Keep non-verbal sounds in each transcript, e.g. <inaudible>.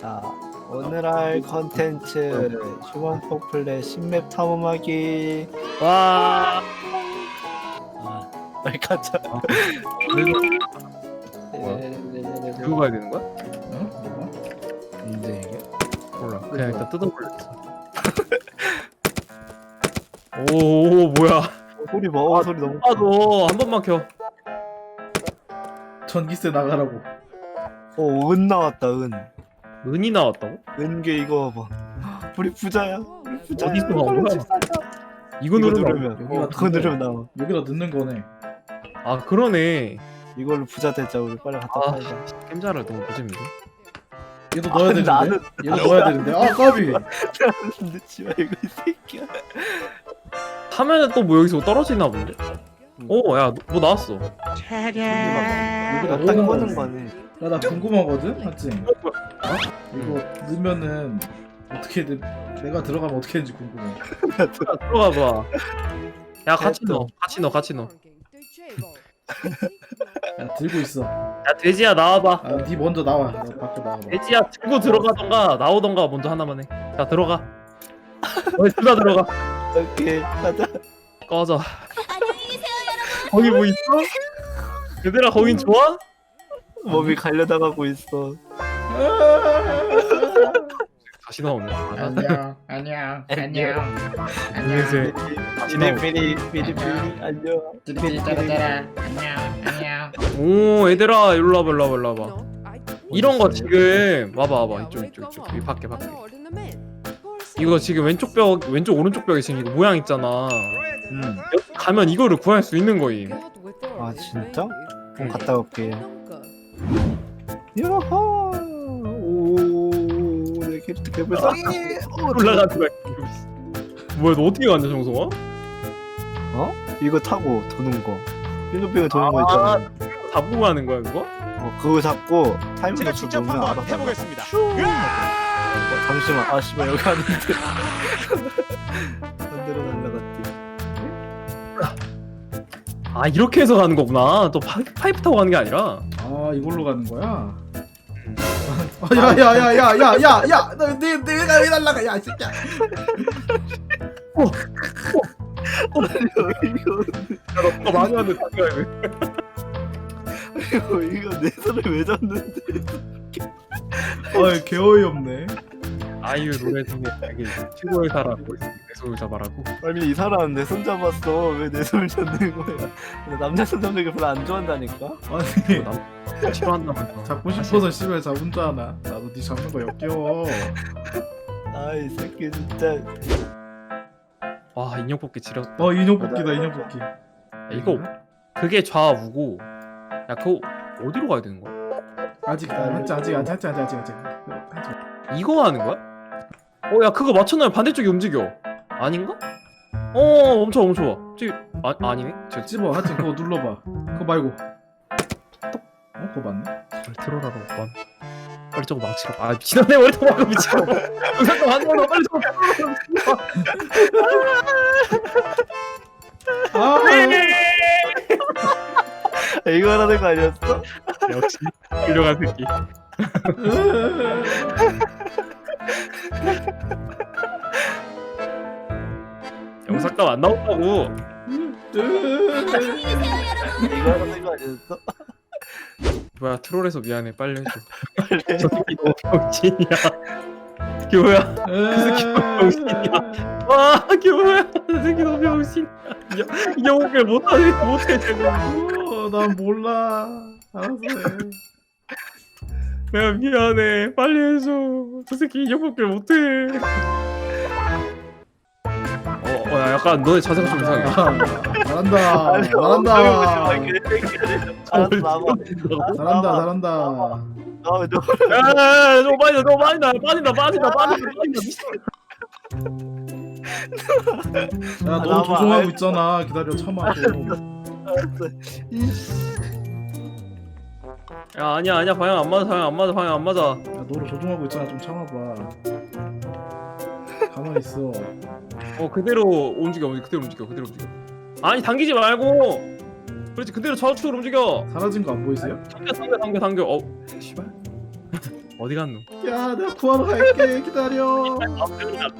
자 오늘 할 컨텐츠 휴먼 포플레 신맵 탐험하기 와. 아 빨리 가자 들고 가야 되는 거야? 어? 뭐가? 뭔데 이게 몰라. 그냥 일단 뜯어볼랬어. <laughs> 오, 뭐야? 소리 뭐 어, 소리 너무 아, 너한 번만 켜. 전기세 나가라고. 어 은 나왔다 은 은이 나왔다고? 은게 이거 봐 <gasps> 우리 부자야 우리 부자야 어디서 나온 거야? 집 사자. 이거 이거 누르면 누르면 여기가 어, 그거 뜬다. 누르면 나와 여기다 넣는 거네. 아, 그러네. 이걸로 부자 되자 우리 빨리 갖다 아. 팔자 겜자를 너무 보재밌네. 얘도 아, 넣어야 되는데. 나는- 얘도 넣어야 되는데. 아 까비. <laughs> 늦지 말고 이 새끼야 하면은 또 뭐 여기서 떨어지나 본데? 오, 야, 뭐 나왔어. 여기다 오. 딱 꽂는 거네 야 나 궁금하거든, 맞지? 어? 이거 넣으면은 어떻게 돼? 내가 들어가면 어떻게 되는지 궁금해. 야, 들어가 봐. 야, 같이. 넣어. 같이 넣어. 같이 넣어. 야 들고 있어. 야, 돼지야 나와봐. 아, 네 먼저 나와. 나 밖에 나와봐. 돼지야 들고 들어가던가 나오던가 먼저 하나만 해. 자, 들어가. 어이, 둘다 들어가. 오케이 가자 꺼져. 거기 뭐 있어? 얘들아 거긴 좋아? 몸이 갈려나가고 있어 <laughs> 다시 나오네. 아, 안녕, 안녕, 안녕, 안녕하세요. 다시 나오네. 비리 비리 비리 안녕 짜라짜라, 안녕, 안녕. 오 얘들아 일로 와봐 일로 와봐 일로 와봐. 이런 거 지금 와봐 와봐 이쪽 이쪽 이쪽 이 밖에 밖에. 이거 지금 왼쪽 벽 왼쪽 오른쪽 벽에 지금 이거 모양 있잖아. 음. 여기 가면 이거를 구할 수 있는 거임. 아 진짜? 그럼 갔다 올게 야호 오 내 캐릭터 개불쌍해 올라가지 마. 뭐야 너 어떻게 갔냐 정성아? 어? 이거 타고 도는 거 빙글빙글 도는 거 아. 있잖아 잡고 가는 거야 그거? 어, 그거 잡고 타이밍 제가 직접 놓으면 한번 알아서 해보겠습니다. 나가. 어, 잠시만 아 씨발 여기 아닌데 반대로 <laughs> 날라갔지 아 이렇게 해서 가는 거구나. 또 파, 파이프 타고 가는 게 아니라. 아 이걸로 가는 거야? 아, 야야야야야야야! 너내 내가 왜 날라가? 야, 이 새끼야. 이거 너 많이 하는데 당겨야 돼. 이거 이거 내 손을 왜 잡는데 아, 개 어이 없네. 아이유 노래 중에 되게 최고의 사람 내 손을 잡아라고. 아니 이 사람 내 손 잡았어 왜 내 손을 잡는 거야 나 남자 손 잡는 거 별로 안 좋아한다니까 아니 남 싫어한다면서. 잡고 싶어서 씨발 잡은 줄 아나. 나도 네 잡는 거 역겨워. 아이 새끼 진짜 와 인형 뽑기 지렸다. 어 인형 뽑기다 인형 뽑기. 야, 이거 그게 좌우고. 야 그거 어디로 가야 되는 거야? 아직 아직 아직 아직 아직 아직 아직 아직. 이거 하는 거야? 어 야 그거 맞췄나요? 반대쪽이 움직여. 아닌가? 어 멈춰 멈춰. 저기 아 아니네. 저 찝어 하여튼 그거 눌러봐. 그거 말고. 어 그거 맞네. 잘 들어라고 오빠. 빨리 저거 망치라. 아 지난해 머리 도망가 미치고. 잠깐 한 번만 빨리 저거. 아 아, 이거 하라는 거 아니었어? 역시 훌륭한 새끼. 영상감 안 나온다고. 이거 하라는 거 아니었어? 뭐야 트롤해서 미안해 빨리 해줘. 저 새끼 너무 병신이야. 교야. 그 새끼 너무 병신이야. 와 교야. 저 새끼 너무 병신이야. 이 영웅을 못하네 못해 제가. 어, 난 몰라. 알았어. 해. 내가 미안해. 빨리 해줘. 저 새끼 인형밖에 못해. 어, 어, 야, 약간 너의 자세가 좀 이상해. 아, 잘한다. 아니, 잘한다. 잘한다. 잘한다. 아, 너 야, 너무 많이 나, 빠진다, 빠진다, 빠진다, 빠진다. 미친. 야, 아, 너. 조종하고 있잖아. 기다려 참아. 이씨 야, 아니야, 아니야, 방향 안 맞아, 방향 안 맞아, 방향 안 맞아. 야, 너로 조종하고 있잖아. 좀 참아봐. 가만히 있어. 어, 그대로 움직여, 움직여, 그대로 움직여, 그대로 움직여. 아니, 당기지 말고. 그렇지, 그대로 좌우측으로 움직여. 사라진 거 안 보이세요? 당겨, 당겨, 당겨, 당겨. 어, 씨발. 어디 갔노? 야 내가 구하러 갈게 기다려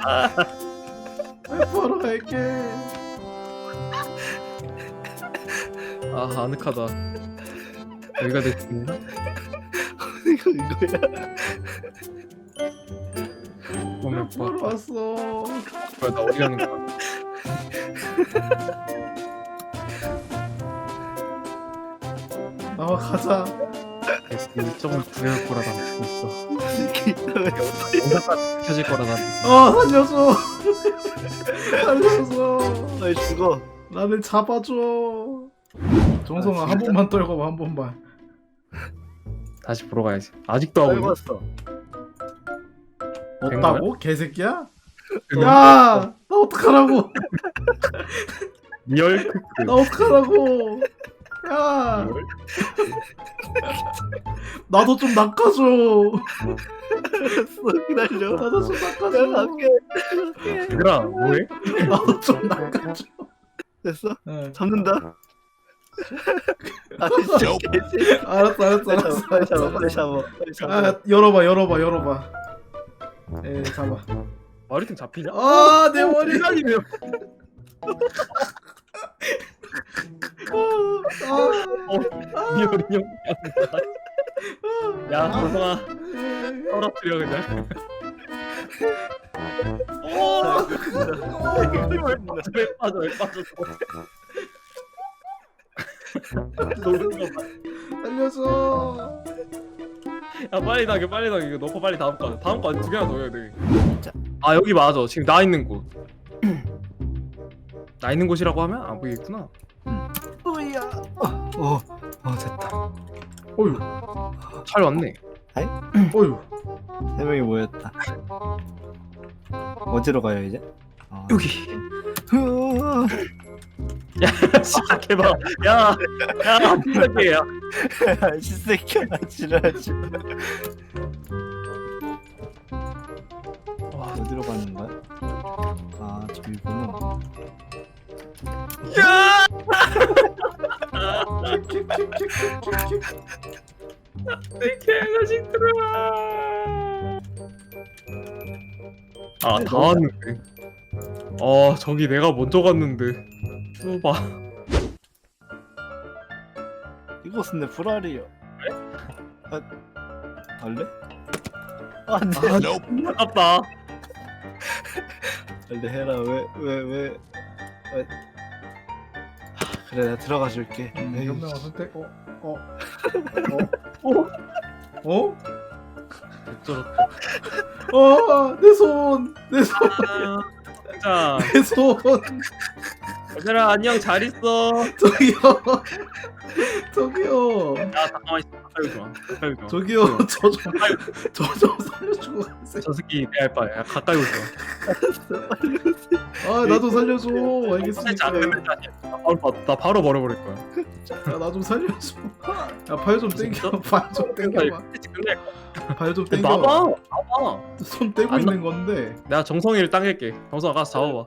아, 내가 구하러 갈게 아 아늑하다. 여기가 내 집인가? <laughs> 이거 이거야. 구하러 왔어 뭐야 나 어디 가는 거야? 나와 가자 일정을 구해올 거라다 믿고 있어. 영상까지 켜질 거라다 믿고 아 살려줘 살려줘 빨리 죽어. 나를 잡아줘 정성아 아, 한? 번만 떨궈봐 한 번만 다시 보러 가야지. 아직도 하고 있네. 떨궜어. 없다고? 개새끼야? 응. 야! 나 어떡하라고 리얼 크크. 나 어떡하라고 야 <laughs> 나도 좀 낚아줘 알았어 기다려. 나도 좀 내가 낚아줘 갈게. 얘들아 뭐해? 나도 좀 낚아줘 됐어? 응. 잡는다. <laughs> 아니 진짜 개씨. 알았어 알았어 알았어 빨리 잡아 알았어 빨리 잡아 빨리 잡아. 아 열어봐 열어봐 열어봐 에 잡아 마리팀 잡히냐? 아 내 머리 시간이네요. <laughs> 아, 리얼 인형. 야 조성아 떨어뜨려 그냥. 오. 왜 빠져 왜 빠져? 봐. 살려줘 <laughs> 야 빨리 나게 빨리 나게 이거 넣고 빨리 다음 거 다음 거 두 개나 넣어야 돼. 아 여기 맞아 지금 나 있는 곳. 나 있는 곳이라고 하면 안 보이겠구나. 뭐야? 어, 어 됐다. 어휴 잘 왔네. 어휴 세 명이 모였다. 어디로 가요 이제? 아, 여기. 후. 시작해봐. <laughs> 야, 야, 시작해. 야. 시새끼야 지랄하지 마. 와, 어디로 가는 거야? 아 저기구나. 야! 내 개자식 들어와. 아, 다 왔는데. 어, 저기 내가 먼저 갔는데. 봐. 이것은 내 불알이요. 아, 알래? 안돼. 아깝다. 빨리 해라. 왜 왜 왜 왜? 하, 그래 내가 들어가 줄게. 에이, 현명한 선택 어? 어? 어? 어? 어? 어쩌다. 어? 내 손! 내 손! 자, 내 손! 얘들아 안녕 잘 있어. 저기요! <laughs> 저기요! 야, 잠깐만 있어. 가까이 오지 마. 저기요! 저 좀, 저좀 살려주고 가세요. 저 새끼 내 알바. 야, 가까이 오지 마. 아, 나도 살려줘. 살지 알겠으니까. 않으면 나 바로, 나 바로 버려버릴 거야. 야, 나좀 살려줘. 야, 발좀 땡겨. 발 좀 땡겨봐. 근데 발좀 나봐, 땡겨. 나봐. 손 떼고 안 있는 건데. 내가 정성이를 당길게. 정성아 가서 잡아봐.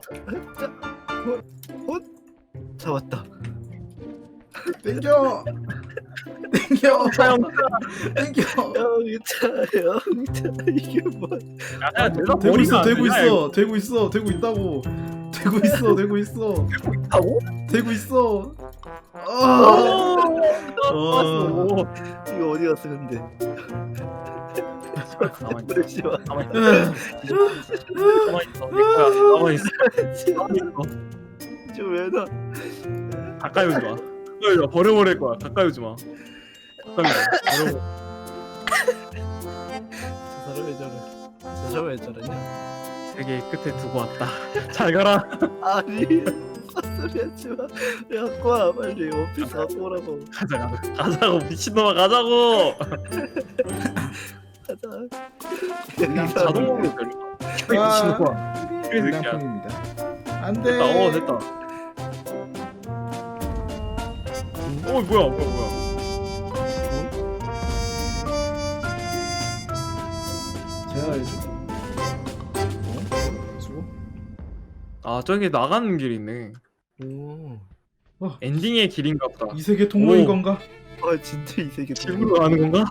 잡았다. 땡겨. 땡겨. 땡겨. 영차 영차 이게 뭐야? 야, 내가 되고 있어, 되고 있어, 되고 있어, 되고 있다고. 되고 있어, 되고 있어, 이거. 되고 있어. 아, 오! 어. 이거 어디 갔어 근데? 가만히 있어. 잠시만. 가만히 있어. 가만히 있어. 내 거야. 가만히 있어. 가만히 있어. 좀왜 나? 가까이 오지 마. 가까이 오지 마. 버려버릴 거야. 가까이 오지 마. 가까이 오지 마. 버려. 저 사람 왜 저래? 저 사람 왜 저러냐? 세계 끝에 두고 왔다. <laughs> 잘 가라. 아니 헛소리 하지 마. 야 갖고 와 빨리 오피스 갖고 오라고. 가자 가자. 가자고 미친놈아 가자고. 가자. 자동으로 되는 미친놈아. 그래 새끼야. 불량품입니다. 안 돼. 됐다. 어 됐다. 어 뭐야 뭐야 뭐야. 제가 해줘. 어? 수고. 아 저기 나가는 길 있네. 오. 엔딩의 길인가 보다. 이 세계 통로인 오. 건가? 아 진짜 이 세계 집으로 가는 건가?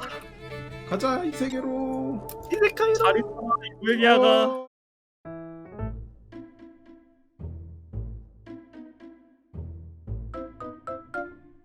가자 이 세계로 이세카이로 잘 있어, 유행이야가. 어.